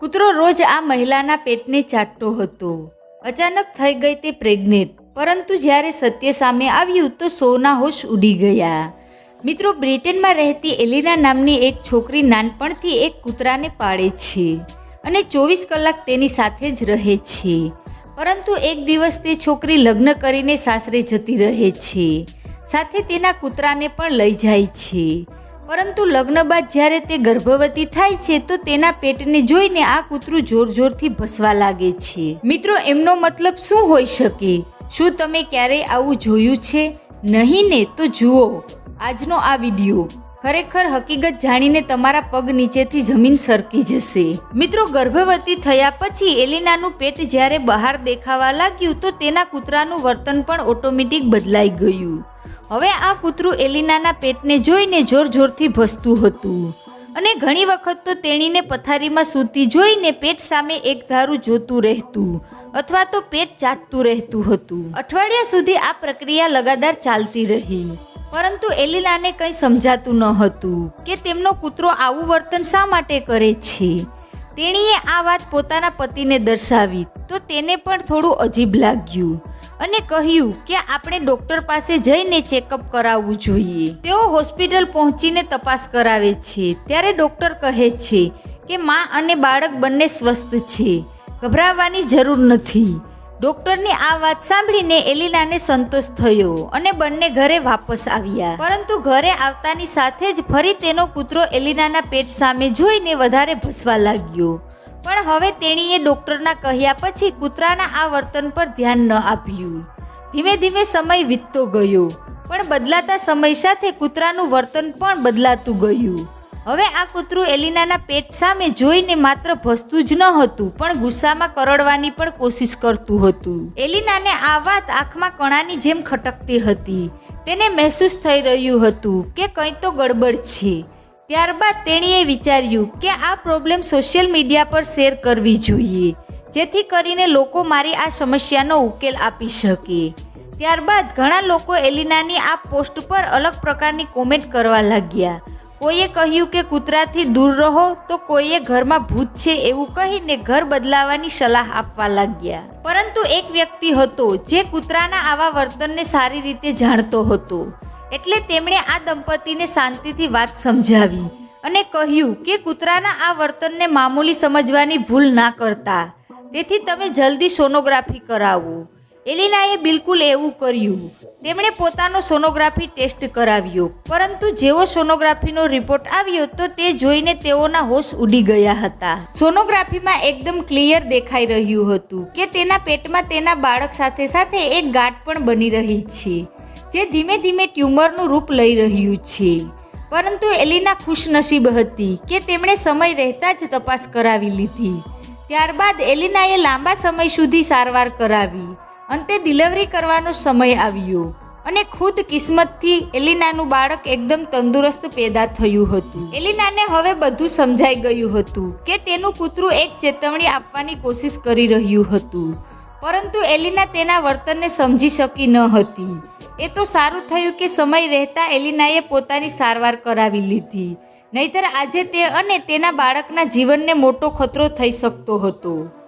કૂતરો રોજ આ મહિલાના પેટને ચાટતો હતો. અચાનક થઈ ગઈ તે પ્રેગ્નેન્ટ. પરંતુ જ્યારે સત્ય સામે આવ્યું તો સૌના હોશ ઉડી ગયા. મિત્રો, બ્રિટનમાં રહેતી એલિના નામની એક છોકરી નાનપણથી એક કૂતરાને પાળે છે અને ચોવીસ કલાક તેની સાથે જ રહે છે. પરંતુ એક દિવસ તે છોકરી લગ્ન કરીને સાસરે જતી રહે છે. સાથે તેના કૂતરાને પણ લઈ જાય છે. પરંતુ લગ્ન બાદ જ્યારે તે ગર્ભવતી થાય છે, તો તેના પેટને જોઈને આ કૂતરું જોર જોરથી ભસવા લાગે છે. મિત્રો, એમનો મતલબ શું હોઈ શકે? શું તમે ક્યારેય આવું જોયું છે? નહીં ને, તો જુઓ. આજનો આ વીડિયો. ખરેખર હકીકત જાણીને તમારા પગ નીચેથી જમીન સરકી જશે. મિત્રો, ગર્ભવતી થયા પછી એલિનાનું પેટ જ્યારે બહાર દેખાવા લાગ્યું, તો તેના કૂતરાનું વર્તન પણ ઓટોમેટિક બદલાઈ ગયું. હવે આ કૂતરું એલિનાના પેટને જોઈને જોર જોરથી ભસતું હતું. અને ઘણી વખત તો તેણીને પથારીમાં સૂતી જોઈને પેટ સામે એક ધારું જોતું રહેતું અથવા તો પેટ ચાટતું રહેતું હતું. અઠવાડિયા સુધી આ પ્રક્રિયા લગાતાર ચાલતી રહી. પરંતુ એલિનાને કંઈ સમજાતું ન હતું કે તેમનો કૂતરો આવું વર્તન શા માટે કરે છે? તેણીએ આ વાત પોતાના પતિને દર્શાવી તો તેને પણ થોડું અજીબ લાગ્યું. અને કહ્યું કે આપણે ડોક્ટર પાસે જઈને ચેકઅપ કરાવવું જોઈએ. તેઓ હોસ્પિટલ પહોંચીને તપાસ કરાવે છે. ત્યારે ડોક્ટર કહે છે કે મા અને બાળક બંને સ્વસ્થ છે. ગભરાવાની જરૂર નથી. ડોક્ટરની આ વાત સાંભળીને એલિનાને સંતોષ થયો અને બંને ઘરે વાપસ આવ્યા. પરંતુ ઘરે આવતાની સાથે જ ફરી તેનો કૂતરો એલિનાના પેટ સામે જોઈને વધારે ભસવા લાગ્યો. પણ હવે તેણીએ ડોક્ટરના કહ્યા પછી કૂતરાના આ વર્તન પર ધ્યાન ન આપ્યું. ધીમે ધીમે સમય વીતતો ગયો, પણ બદલાતા સમય સાથે કૂતરાનું વર્તન પણ બદલાતું ગયું. હવે આ કૂતરું એલિનાના પેટ સામે જોઈને માત્ર ભસતું જ ન હતું, પણ ગુસ્સામાં કરડવાની પણ કોશિશ કરતું હતું. એલિનાને આ વાત આંખમાં કણાની જેમ ખટકતી હતી. તેને મહેસૂસ થઈ રહ્યું હતું કે કંઈ તો ગડબડ છે. ત્યારબાદ તેણીએ વિચાર્યું કે આ પ્રોબ્લેમ સોશિયલ મીડિયા પર શેર કરવી જોઈએ, જેથી કરીને લોકો મારી આ સમસ્યાનો ઉકેલ આપી શકે. ત્યારબાદ ઘણા લોકો એલિનાની આ પોસ્ટ પર અલગ પ્રકારની કોમેન્ટ કરવા લાગ્યા. કોઈએ કહ્યું કે કૂતરાથી દૂર રહો, તો કોઈએ ઘરમાં ભૂત છે એવું કહીને ઘર બદલાવાની સલાહ આપવા લાગ્યા. પરંતુ એક વ્યક્તિ હતો જે કૂતરાના આવા વર્તનને સારી રીતે જાણતો હતો. એટલે તેમણે આ દંપતીને શાંતિથી વાત સમજાવી અને કહ્યું કે કૂતરાના આ વર્તનને મામૂલી સમજવાની ભૂલ ના કરતા. તેથી તમે જલ્દી સોનોગ્રાફી કરાવો. એલિનાએ બિલકુલ એવું કર્યું. તેમણે પોતાનો સોનોગ્રાફી ટેસ્ટ કરાવ્યો. પરંતુ જેવો સોનોગ્રાફીનો રિપોર્ટ આવ્યો તો તે જોઈને તેઓના હોશ ઉડી ગયા હતા. સોનોગ્રાફીમાં એકદમ ક્લિયર દેખાઈ રહ્યું હતું કે તેના પેટમાં તેના બાળક સાથે સાથે એક ગાંઠ પણ બની રહી છે. જે ધીમે ધીમે ટ્યુમરનું રૂપ લઈ રહ્યું છે. પરંતુ એલિના ખુશનસીબ હતી કે તેમણે સમય રહેતા જ તપાસ કરાવી લીધી. ત્યારબાદ એલિનાએ લાંબા સમય સુધી સારવાર કરાવી. અંતે ડિલિવરી કરવાનો સમય આવ્યો અને ખુદ કિસ્મતથી એલિનાનું બાળક એકદમ તંદુરસ્ત પેદા થયું હતું. એલિનાને હવે બધું સમજાઈ ગયું હતું કે તેનું કૂતરું એક ચેતવણી આપવાની કોશિશ કરી રહ્યું હતું. પરંતુ એલિના તેના વર્તનને સમજી શકી ન હતી. એ તો સારું થયું કે સમય રહેતા એલિનાએ પોતાની સારવાર કરાવી લીધી. નહીતર આજે તે અને તેના બાળકના જીવનને મોટો ખતરો થઈ શકતો હતો.